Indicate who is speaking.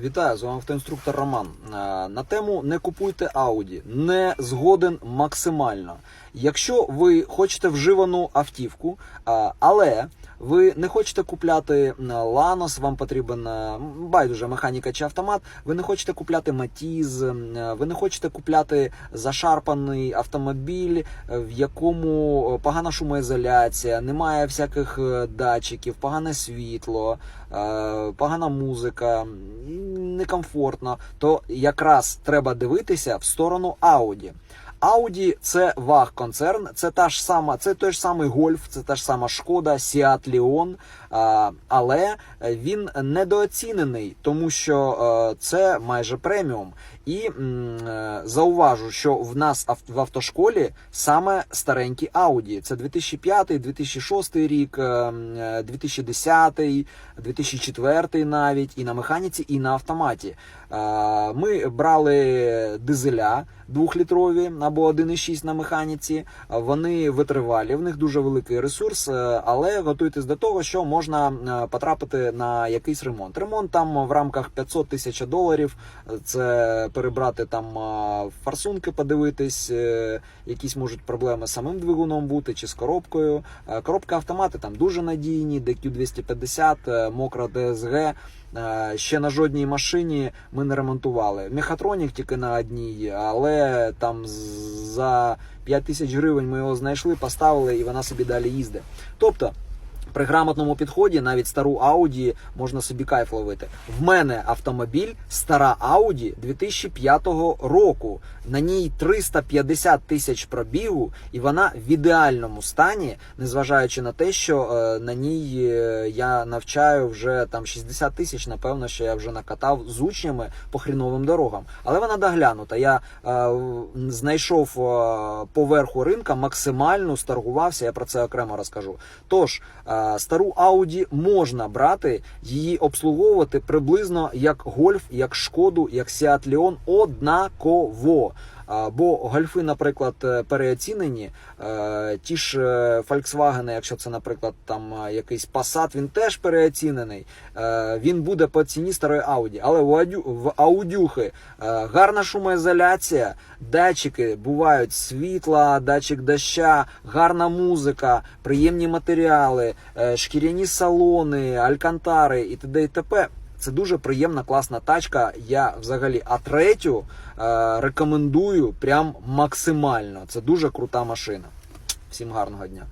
Speaker 1: Вітаю, з вами автоінструктор Роман. Е, На тему не купуйте Audi. Не згоден максимально. Якщо ви хочете вживану автівку, е, але ви не хочете купляти Lanos, вам потрібен е, байдуже механіка чи автомат. Ви не хочете купляти Matiz, е, ви не хочете купляти зашарпаний автомобіль, е, в якому погана шумоізоляція, немає всяких датчиків, погане світло, погана музика, некомфортно, то якраз треба дивитися в сторону Audi. Audi – це ваг концерн, це та ж сама, це той ж самий Golf, це та ж сама Шкода, Seat Leon, але він недооцінений, тому що е, це майже преміум. І е, зауважу, що в нас в автошколі саме старенькі Audi. Це 2005, 2006 рік, е, м, е, 2010, 2004 навіть, і на механіці, і на автоматі. Е, Ми брали дизеля двохлітрові або 1,6 на механіці. Вони витривалі, в них дуже великий ресурс, е, але готуйтесь до того, що можна е, потрапити на якийсь ремонт. Ремонт там в рамках 500 тисяч доларів. Це перебрати там е, форсунки, подивитись, якісь можуть проблеми з самим двигуном бути чи з коробкою. Коробка автомати там дуже надійні, DQ250, е, мокра DSG. Е, Ще на жодній машині ми не ремонтували. Мехатронік тільки на одній, але там за 5 тисяч гривень ми його знайшли, поставили і вона собі далі їздить. Тобто. При грамотному підході навіть стару Audi можна собі кайф ловити. В мене автомобіль стара Audi 2005 року. На ній 350 тисяч пробігу, і вона в ідеальному стані, незважаючи на те, що е, на ній е, я навчаю вже там 60 тисяч. Напевно, що я вже накатав з учнями по хріновим дорогам. Але вона доглянута. Я е, знайшов е, по верху ринка максимально старгувався. Я про це окремо розкажу. Тож е, стару Ауді можна брати, її обслуговувати приблизно як гольф, як Шкоду, як Сіат Leon однаково. Бо гольфи, наприклад, е, переоцінені. Е, Ті ж е, Volkswagen, якщо це, наприклад, там якийсь Passat, він теж переоцінений. Він буде по ціні старої Audi. Але в Аудюхи гарна шумоізоляція, датчики бувають світла, датчик доща, гарна музика, приємні матеріали, шкіряні салони, алькантари і т.д. і т.п. Це дуже приємна, класна тачка. Я взагалі а третю е, рекомендую прям максимально. Це дуже крута машина. Всім гарного дня.